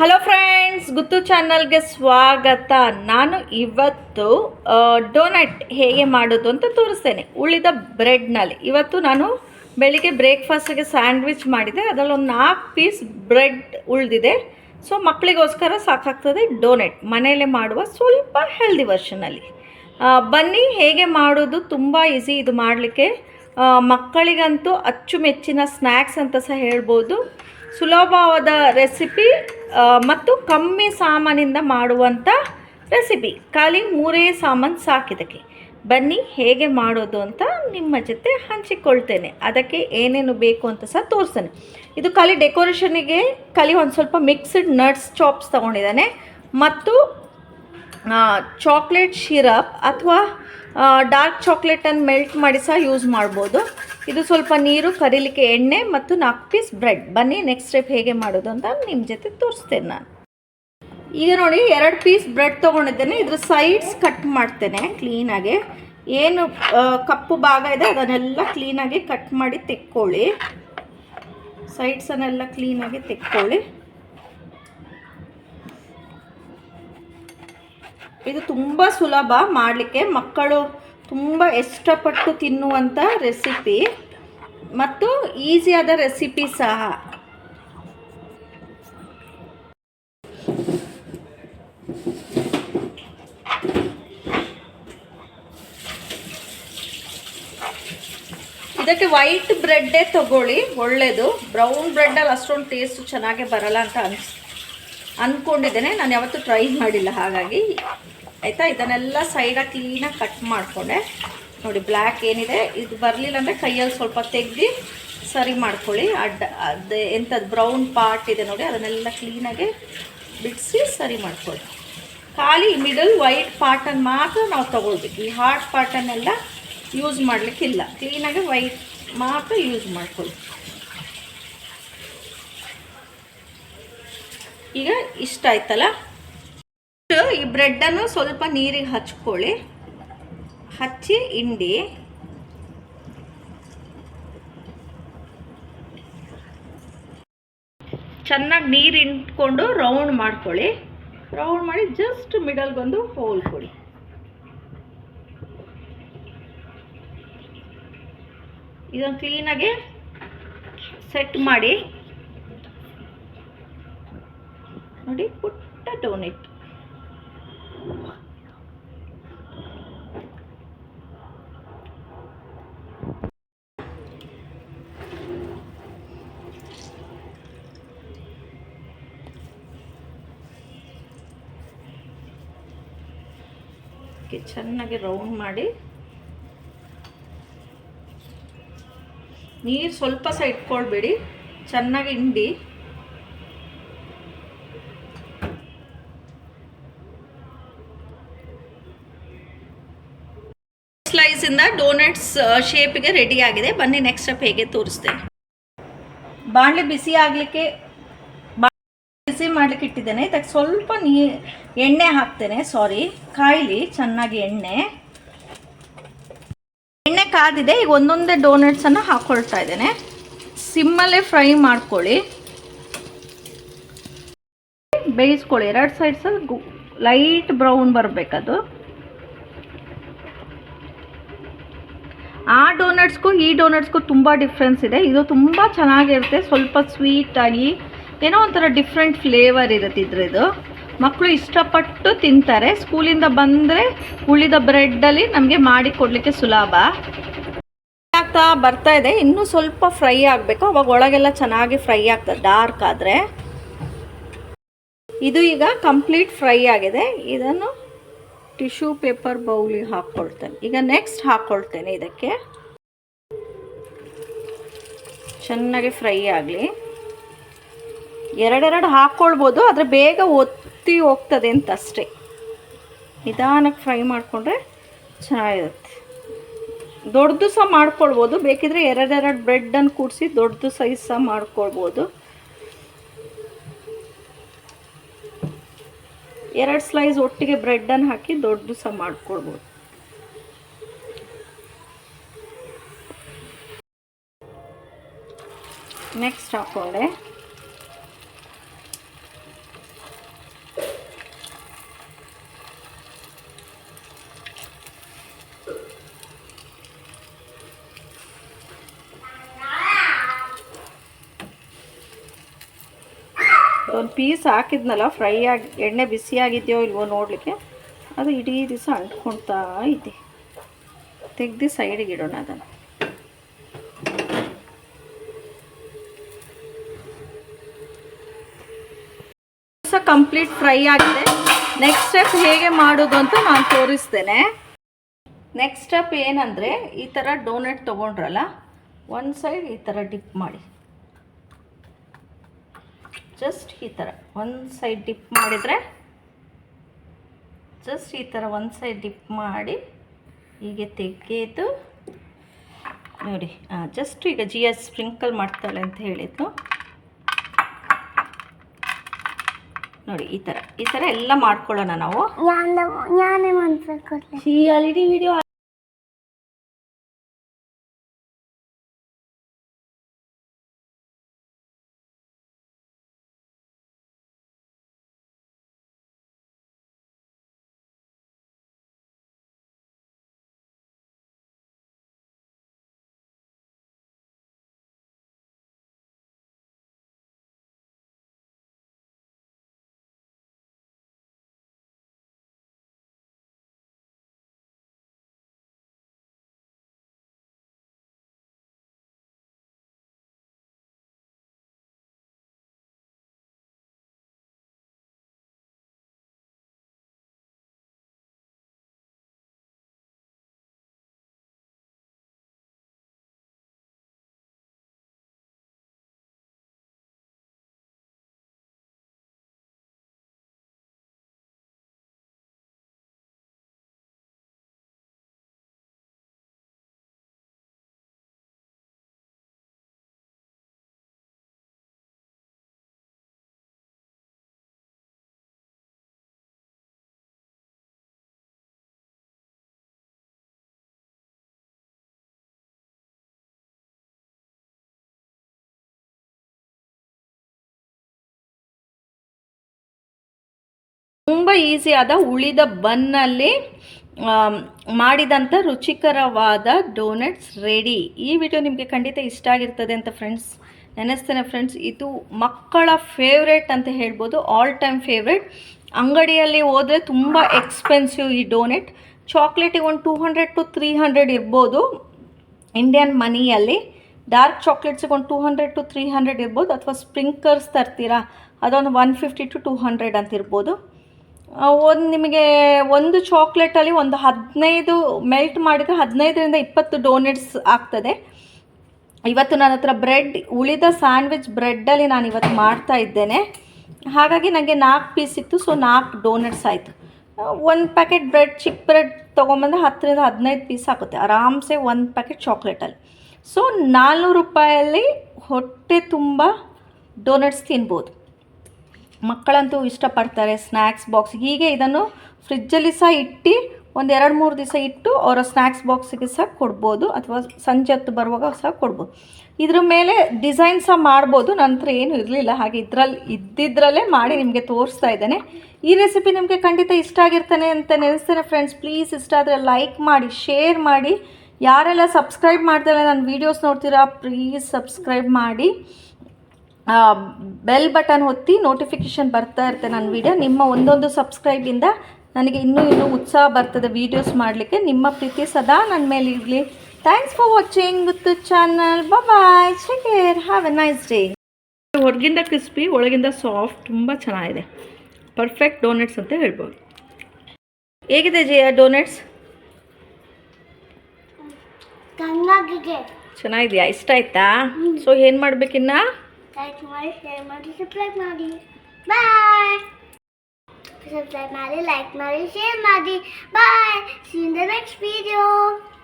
Hello friends ಗುತ್ತು ಚಾನಲ್ಗೆ ಸ್ವಾಗತ. ನಾನು ಇವತ್ತು ಡೋನಟ್ ಹೇಗೆ ಮಾಡೋದು ಅಂತ ತೋರಿಸ್ತೇನೆ. ಉಳಿದ ಬ್ರೆಡ್ನಲ್ಲಿ ಇವತ್ತು ನಾನು ಬೆಳಿಗ್ಗೆ ಬ್ರೇಕ್ಫಾಸ್ಟಿಗೆ ಸ್ಯಾಂಡ್ವಿಚ್ ಮಾಡಿದೆ. ಅದರಲ್ಲಿ ಒಂದು ನಾಲ್ಕು ಪೀಸ್ ಬ್ರೆಡ್ ಉಳಿದಿದೆ. ಸೊ ಮಕ್ಕಳಿಗೋಸ್ಕರ ಸಾಕಾಗ್ತದೆ ಡೋನೆಟ್ ಮನೆಯಲ್ಲೇ ಮಾಡುವ ಸ್ವಲ್ಪ ಹೆಲ್ದಿ ವರ್ಷನಲ್ಲಿ ಬನ್ನಿ, ಹೇಗೆ ಮಾಡೋದು? ತುಂಬ ಈಸಿ ಇದು ಮಾಡಲಿಕ್ಕೆ. ಮಕ್ಕಳಿಗಂತೂ ಅಚ್ಚುಮೆಚ್ಚಿನ ಸ್ನ್ಯಾಕ್ಸ್ ಅಂತ ಸಹ ಹೇಳ್ಬೋದು. ಸುಲಭವಾದ ರೆಸಿಪಿ ಮತ್ತು ಕಮ್ಮಿ ಸಾಮಾನಿಂದ ಮಾಡುವಂಥ ರೆಸಿಪಿ ಖಾಲಿ ಮೂರೇ ಸಾಮಾನು ಸಾಕಿದಕ್ಕೆ ಬನ್ನಿ, ಹೇಗೆ ಮಾಡೋದು ಅಂತ ನಿಮ್ಮ ಜೊತೆ ಹಂಚಿಕೊಳ್ತೇನೆ. ಅದಕ್ಕೆ ಏನೇನು ಬೇಕು ಅಂತ ಸಹ ತೋರಿಸ್ತೇನೆ. ಇದು ಖಾಲಿ ಡೆಕೋರೇಷನಿಗೆ ಖಾಲಿ ಒಂದು ಸ್ವಲ್ಪ ಮಿಕ್ಸ್ಡ್ ನಟ್ಸ್ ಚಾಪ್ಸ್ ತೊಗೊಂಡಿದ್ದಾನೆ. ಮತ್ತು ಚಾಕ್ಲೇಟ್ ಶಿರಪ್ ಅಥವಾ ಡಾರ್ಕ್ ಚಾಕ್ಲೇಟನ್ನು ಮೆಲ್ಟ್ ಮಾಡಿ ಸಹ ಯೂಸ್ ಮಾಡ್ಬೋದು. ಇದು ಸ್ವಲ್ಪ ನೀರು, ಕರೀಲಿಕ್ಕೆ ಎಣ್ಣೆ ಮತ್ತು ನಾಲ್ಕು ಪೀಸ್ ಬ್ರೆಡ್ ಬನ್ನಿ ನೆಕ್ಸ್ಟ್ ಸ್ಟೆಪ್ ಹೇಗೆ ಮಾಡೋದು ಅಂತ ನಿಮ್ಮ ಜೊತೆ ತೋರಿಸ್ತೇನೆ ನಾನು. ಈಗ ನೋಡಿ, ಎರಡು ಪೀಸ್ ಬ್ರೆಡ್ ತೊಗೊಂಡಿದ್ದೇನೆ. ಇದ್ರ ಸೈಡ್ಸ್ ಕಟ್ ಮಾಡ್ತೇನೆ ಕ್ಲೀನಾಗಿ ಏನು ಕಪ್ಪು ಭಾಗ ಇದೆ, ಅದನ್ನೆಲ್ಲ ಕ್ಲೀನಾಗಿ ಕಟ್ ಮಾಡಿ ತೆಕ್ಕೊಳ್ಳಿ. ಸೈಡ್ಸನ್ನೆಲ್ಲ ಕ್ಲೀನಾಗಿ ತೆಕ್ಕೊಳ್ಳಿ. ಇದು ತುಂಬ ಸುಲಭ ಮಾಡಲಿಕ್ಕೆ. ಮಕ್ಕಳು ತುಂಬ ಇಷ್ಟಪಟ್ಟು ತಿನ್ನುವಂಥ ರೆಸಿಪಿ ಮತ್ತು ಈಸಿಯಾದ ರೆಸಿಪಿ ಸಹ. ಇದಕ್ಕೆ ವೈಟ್ ಬ್ರೆಡ್ಡೇ ತಗೊಳ್ಳಿ ಒಳ್ಳೆಯದು ಬ್ರೌನ್ ಬ್ರೆಡ್ಡಲ್ಲಿ ಅಷ್ಟೊಂದು ಟೇಸ್ಟ್ ಚೆನ್ನಾಗೇ ಬರಲ್ಲ ಅಂತ ಅನ್ಸ್ ಅಂದ್ಕೊಂಡಿದ್ದೇನೆ ನಾನು ಯಾವತ್ತೂ ಟ್ರೈ ಮಾಡಿಲ್ಲ ಹಾಗಾಗಿ. ಆಯಿತಾ? ಇದನ್ನೆಲ್ಲ ಸೈಡಾಗಿ ಕ್ಲೀನಾಗಿ ಕಟ್ ಮಾಡಿಕೊಂಡೆ. ನೋಡಿ ಬ್ಲ್ಯಾಕ್ ಏನಿದೆ, ಇದು ಬರಲಿಲ್ಲ ಅಂದರೆ ಕೈಯಲ್ಲಿ ಸ್ವಲ್ಪ ತೆಗ್ದು ಸರಿ ಮಾಡ್ಕೊಳ್ಳಿ. ಅಡ್ಡ, ಅದು ಎಂಥದ್ದು ಬ್ರೌನ್ ಪಾರ್ಟ್ ಇದೆ ನೋಡಿ, ಅದನ್ನೆಲ್ಲ ಕ್ಲೀನಾಗಿ ಬಿಡಿಸಿ ಸರಿ ಮಾಡ್ಕೊಳ್ಳಿ. ಖಾಲಿ ಮಿಡಲ್ ವೈಟ್ ಪಾರ್ಟನ್ನು ಮಾತ್ರ ನಾವು ತೊಗೊಳ್ಬೇಕು. ಈ ಹಾರ್ಡ್ ಪಾರ್ಟನ್ನೆಲ್ಲ ಯೂಸ್ ಮಾಡಲಿಕ್ಕಿಲ್ಲ. ಕ್ಲೀನಾಗಿ ವೈಟ್ ಮಾತ್ರ ಯೂಸ್ ಮಾಡ್ಕೊಳ್ಳಿ. ಈಗ ಇಷ್ಟ ಆಯ್ತಲ್ಲ ಈ ಬ್ರೆಡ್ಡನ್ನು ಸ್ವಲ್ಪ ನೀರಿಗೆ ಹಚ್ಕೊಳ್ಳಿ. ಹಚ್ಚಿ ಹಿಂಡಿ. ಚೆನ್ನಾಗಿ ನೀರು ಇಟ್ಕೊಂಡು ರೌಂಡ್ ಮಾಡ್ಕೊಳ್ಳಿ. ರೌಂಡ್ ಮಾಡಿ ಜಸ್ಟ್ ಮಿಡಲ್ಗೊಂದು ಹೋಲ್ ಕೊಡಿ. ಇದನ್ನು ಕ್ಲೀನಾಗಿ ಸೆಟ್ ಮಾಡಿ. ನೋಡಿ ಪುಟ್ಟ ಡೋನೆಟ್ ಚೆನ್ನಾಗಿ ರೌಂಡ್ ಮಾಡಿ. ನೀರು ಸ್ವಲ್ಪ ಸಹ ಇಟ್ಕೊಳ್ಬೇಡಿ, ಚೆನ್ನಾಗಿ ಹಿಂಡಿ. ಸ್ಲೈಸಿಂದ ಡೋನಟ್ಸ್ ಶೇಪಿಗೆ ರೆಡಿ ಆಗಿದೆ. ಬನ್ನಿ ನೆಕ್ಸ್ಟ್ ಸ್ಟೆಪ್ ಹೇಗೆ ತೋರಿಸ್ತೇನೆ ಬಾಣಲೆ ಬಿಸಿ ಆಗಲಿಕ್ಕೆ ಮಾಡಲಿಕ್ಕೆ ಇಟ್ಟಿದ್ದೇನೆ ಇದಕ್ಕೆ ಸ್ವಲ್ಪ ನೀ, ಎಣ್ಣೆ ಹಾಕ್ತೇನೆ. ಸಾರಿ ಕಾಯಿಲಿ. ಚೆನ್ನಾಗಿ ಎಣ್ಣೆ. ಎಣ್ಣೆ ಕಾದಿದೆ. ಈಗ ಒಂದೊಂದೇ ಡೋನಟ್ಸನ್ನು ಹಾಕ್ಕೊಳ್ತಾ ಇದ್ದೇನೆ. ಸಿಮ್ಮಲ್ಲೇ ಫ್ರೈ ಮಾಡ್ಕೊಳ್ಳಿ. ಬೇಯಿಸ್ಕೊಳ್ಳಿ. ಎರಡು ಸೈಡ್ಸಲ್ಲಿ ಲೈಟ್ ಬ್ರೌನ್ ಬರಬೇಕದು. ಆ ಡೋನಟ್ಸ್ಗೂ ಈ ಡೋನಟ್ಸ್ಗೂ ತುಂಬ ಡಿಫ್ರೆನ್ಸ್ ಇದೆ. ಇದು ತುಂಬ ಚೆನ್ನಾಗಿರುತ್ತೆ. ಸ್ವಲ್ಪ ಸ್ವೀಟಾಗಿ ಏನೋ ಒಂಥರ ಡಿಫ್ರೆಂಟ್ ಫ್ಲೇವರ್ ಇರುತ್ತೆ ಇದ್ರದ್ದು. ಮಕ್ಕಳು ಇಷ್ಟಪಟ್ಟು ತಿಂತಾರೆ. ಸ್ಕೂಲಿಂದ ಬಂದರೆ ಉಳಿದ ಬ್ರೆಡ್ಡಲ್ಲಿ ನಮಗೆ ಮಾಡಿ ಕೊಡಲಿಕ್ಕೆ ಸುಲಭ. ಆಗ್ತಾ ಬರ್ತಾ ಇದೆ. ಇನ್ನೂ ಸ್ವಲ್ಪ ಫ್ರೈ ಆಗಬೇಕು. ಅವಾಗ ಒಳಗೆಲ್ಲ ಚೆನ್ನಾಗಿ ಫ್ರೈ ಆಗ್ತದೆ ಡಾರ್ಕ್ ಆದರೆ. ಇದು ಈಗ ಕಂಪ್ಲೀಟ್ ಫ್ರೈ ಆಗಿದೆ. ಇದನ್ನು ಟಿಶ್ಯೂ ಪೇಪರ್ ಬೌಲಿಗೆ ಹಾಕ್ಕೊಳ್ತೇನೆ ಈಗ ನೆಕ್ಸ್ಟ್ ಹಾಕ್ಕೊಳ್ತೇನೆ ಇದಕ್ಕೆ. ಚೆನ್ನಾಗಿ ಫ್ರೈ ಆಗಲಿ. ಎರಡೆರಡು ಹಾಕ್ಕೊಳ್ಬೋದು, ಆದರೆ ಬೇಗ ಒತ್ತಿ ಹೋಗ್ತದೆ ಅಂತ ಅಷ್ಟೇ ನಿಧಾನಕ್ಕೆ ಫ್ರೈ ಮಾಡಿಕೊಂಡ್ರೆ ಚೆನ್ನಾಗಿರುತ್ತೆ. ದೊಡ್ಡದು ಸಹ ಮಾಡ್ಕೊಳ್ಬೋದು, ಬೇಕಿದ್ರೆ ಎರಡೆರಡು ಬ್ರೆಡ್ಡನ್ನು ಕೂಡಿಸಿ ದೊಡ್ಡದು ಸೈಜ್ ಸಹ ಮಾಡ್ಕೊಳ್ಬೋದು. ಎರಡು ಸ್ಲೈಸ್ ಒಟ್ಟಿಗೆ ಬ್ರೆಡ್ಡನ್ನು ಹಾಕಿ ದೊಡ್ಡದು ಸಹ ಮಾಡ್ಕೊಳ್ಬೋದು. ನೆಕ್ಸ್ಟ್ ಹಾಕ್ಕೊಂಡೆ ಒಂದು ಪೀಸ್ ಹಾಕಿದ್ನಲ್ಲ, ಫ್ರೈ ಆಗಿ, ಎಣ್ಣೆ ಬಿಸಿಯಾಗಿದೆಯೋ ಇಲ್ವೋ ನೋಡಲಿಕ್ಕೆ, ಅದು ಇಡೀ ದಿವಸ ಅಂಟ್ಕೊಳ್ತಾ ಇದ್ದೆ ತೆಗ್ದು ಸೈಡಿಗೆ ಇಡೋಣ ಅದನ್ನು. ಸಹ ಕಂಪ್ಲೀಟ್ ಫ್ರೈ ಆಗಿದೆ. ನೆಕ್ಸ್ಟ್ ಸ್ಟೆಪ್ ಹೇಗೆ ಮಾಡೋದು ಅಂತ ನಾನು ತೋರಿಸ್ತೇನೆ. ನೆಕ್ಸ್ಟ್ ಸ್ಟೆಪ್ ಏನಂದರೆ, ಈ ಥರ ಡೋನೆಟ್ ತೊಗೊಂಡ್ರಲ್ಲ ಒಂದು ಸೈಡ್ ಈ ಥರ ಡಿಪ್ ಮಾಡಿ. ಜಸ್ಟ್ ಈ ಥರ ಒಂದು ಸೈಡ್ ಡಿಪ್ ಮಾಡಿದರೆ ಜಸ್ಟ್ ಈ ಥರ ಒಂದು ಸೈಡ್ ಡಿಪ್ ಮಾಡಿ ಹೀಗೆ ತೆಗೆದು ನೋಡಿ ಜಸ್ಟ್ ಈಗ ಜಿ ಎಸ್ ಸ್ಪ್ರಿಂಕಲ್ ಮಾಡ್ತಾಳೆ ಅಂತ ಹೇಳಿದ್ದು ನೋಡಿ ಈ ಥರ ಈ ಥರ ಎಲ್ಲ ಮಾಡ್ಕೊಳ್ಳೋಣ ನಾವು. ರಿಯಾಲಿಟಿ ವಿಡಿಯೋ ತುಂಬ ಈಸಿಯಾದ ಉಳಿದ ಬನ್ನಲ್ಲಿ ಮಾಡಿದಂಥ ರುಚಿಕರವಾದ ಡೋನಟ್ಸ್ ರೆಡಿ ಈ ವಿಡಿಯೋ ನಿಮಗೆ ಖಂಡಿತ ಇಷ್ಟ ಆಗಿರ್ತದೆ ಅಂತ ಫ್ರೆಂಡ್ಸ್ ನೆನೆಸ್ತೇನೆ ಫ್ರೆಂಡ್ಸ್ ಇದು ಮಕ್ಕಳ ಫೇವ್ರೇಟ್ ಅಂತ ಹೇಳ್ಬೋದು ಆಲ್ ಟೈಮ್ ಫೇವ್ರೇಟ್ ಅಂಗಡಿಯಲ್ಲಿ ಹೋದರೆ ತುಂಬ ಎಕ್ಸ್ಪೆನ್ಸಿವ್ ಈ ಡೋನೆಟ್ ಚಾಕ್ಲೇಟಿಗೆ ಒಂದು two hundred to three hundred ಇರ್ಬೋದು ಇಂಡಿಯನ್ ಮನಿಯಲ್ಲಿ ಡಾರ್ಕ್ ಚಾಕ್ಲೇಟ್ಸಿಗೆ ಒಂದು two hundred to three hundred ಇರ್ಬೋದು, ಅಥವಾ ಸ್ಪ್ರಿಂಕರ್ಸ್ ತರ್ತೀರಾ, ಅದೊಂದು one fifty to two hundred ಅಂತ ಇರ್ಬೋದು. ಒಂದು ನಿಮಗೆ ಒಂದು ಚಾಕ್ಲೇಟಲ್ಲಿ ಒಂದು ಹದಿನೈದು ಮೆಲ್ಟ್ ಮಾಡಿದರೆ ಹದಿನೈದರಿಂದ ಇಪ್ಪತ್ತು ಡೋನೆಟ್ಸ್ ಆಗ್ತದೆ. ಇವತ್ತು ನನ್ನ ಹತ್ರ ಬ್ರೆಡ್ ಉಳಿದ ಸ್ಯಾಂಡ್ವಿಚ್ ಬ್ರೆಡ್ಡಲ್ಲಿ ನಾನು ಇವತ್ತು ಮಾಡ್ತಾ ಇದ್ದೇನೆ. ಹಾಗಾಗಿ ನನಗೆ ನಾಲ್ಕು ಪೀಸ್ ಇತ್ತು ಸೊ ನಾಲ್ಕು ಡೋನೆಟ್ಸ್ ಆಯಿತು. ಒಂದು ಪ್ಯಾಕೆಟ್ ಬ್ರೆಡ್ ಚಿಕ್ಕ ಬ್ರೆಡ್ ತೊಗೊಂಬಂದ್ರೆ ಹತ್ತರಿಂದ ಹದಿನೈದು ಪೀಸ್ ಆಗುತ್ತೆ. ಆರಾಮ್ಸೆ ಒಂದು ಪ್ಯಾಕೆಟ್ ಚಾಕ್ಲೇಟಲ್ಲಿ ಸೊ ನಾಲ್ನೂರು ರೂಪಾಯಲ್ಲಿ ಹೊಟ್ಟೆ ತುಂಬ ಡೋನೆಟ್ಸ್ ತಿನ್ಬೋದು. ಮಕ್ಕಳಂತೂ ಇಷ್ಟಪಡ್ತಾರೆ ಸ್ನ್ಯಾಕ್ಸ್ ಬಾಕ್ಸ್. ಹೀಗೆ ಇದನ್ನು ಫ್ರಿಜ್ಜಲ್ಲಿ ಸಹ ಇಟ್ಟು ಒಂದು ಎರಡು ಮೂರು ದಿವಸ ಇಟ್ಟು ಅವರ ಸ್ನ್ಯಾಕ್ಸ್ ಬಾಕ್ಸಿಗೆ ಸಹ ಕೊಡ್ಬೋದು ಅಥವಾ ಸಂಜೆ ಹೊತ್ತು ಬರುವಾಗ ಸಹ ಕೊಡ್ಬೋದು. ಇದ್ರ ಮೇಲೆ ಡಿಸೈನ್ ಸಹ ಮಾಡ್ಬೋದು. ನಂತರ ಏನು ಇರಲಿಲ್ಲ. ಹಾಗೆ ಇದರಲ್ಲಿ ಇದ್ದಿದ್ರಲ್ಲೇ ಮಾಡಿ ನಿಮಗೆ ತೋರಿಸ್ತಾ ಇದ್ದೇನೆ. ಈ ರೆಸಿಪಿ ನಿಮಗೆ ಖಂಡಿತ ಇಷ್ಟ ಆಗಿರ್ತಾನೆ ಅಂತ ನೆನೆಸ್ತೇನೆ ಫ್ರೆಂಡ್ಸ್. ಪ್ಲೀಸ್ ಇಷ್ಟ ಆದರೆ ಲೈಕ್ ಮಾಡಿ, ಶೇರ್ ಮಾಡಿ. ಯಾರೆಲ್ಲ ಸಬ್ಸ್ಕ್ರೈಬ್ ಮಾಡ್ತಾರೆ ನನ್ನ ವೀಡಿಯೋಸ್ ನೋಡ್ತೀರಾ, ಪ್ಲೀಸ್ ಸಬ್ಸ್ಕ್ರೈಬ್ ಮಾಡಿ. ಬೆಲ್ ಬಟನ್ ಒತ್ತಿ ನೋಟಿಫಿಕೇಷನ್ ಬರ್ತಾ ಇರುತ್ತೆ ನನ್ನ ವಿಡಿಯೋ ನಿಮ್ಮ ಒಂದೊಂದು ಸಬ್ಸ್ಕ್ರೈಬಿಂದ ನನಗೆ ಇನ್ನೂ ಇನ್ನೂ ಉತ್ಸಾಹ ಬರ್ತದೆ ವೀಡಿಯೋಸ್ ಮಾಡಲಿಕ್ಕೆ. ನಿಮ್ಮ ಪ್ರೀತಿ ಸದಾ ನನ್ನ ಮೇಲೆ ಇರಲಿ. Thanks for watching Guttu channel bye care have a nice day ಹೊರಗಿಂದ ಕ್ರಿಸ್ಪಿ ಒಳಗಿಂದ ಸಾಫ್ಟ್ ತುಂಬ ಚೆನ್ನಾಗಿದೆ. ಪರ್ಫೆಕ್ಟ್ ಡೋನೆಟ್ಸ್ ಅಂತ ಹೇಳ್ಬೋದು. ಹೇಗಿದೆ ಜಯ ಡೋನೆಟ್ಸ್ ಚೆನ್ನಾಗಿದೆಯಾ? ಇಷ್ಟ ಆಯ್ತಾ? ಸೊ ಏನು ಮಾಡ್ಬೇಕಿನ್ನ? like, tomorrow, share, money, subscribe, Madi. Bye. Subscribe, Madi, like, Madi, share, Madi. Bye. See you in the next video.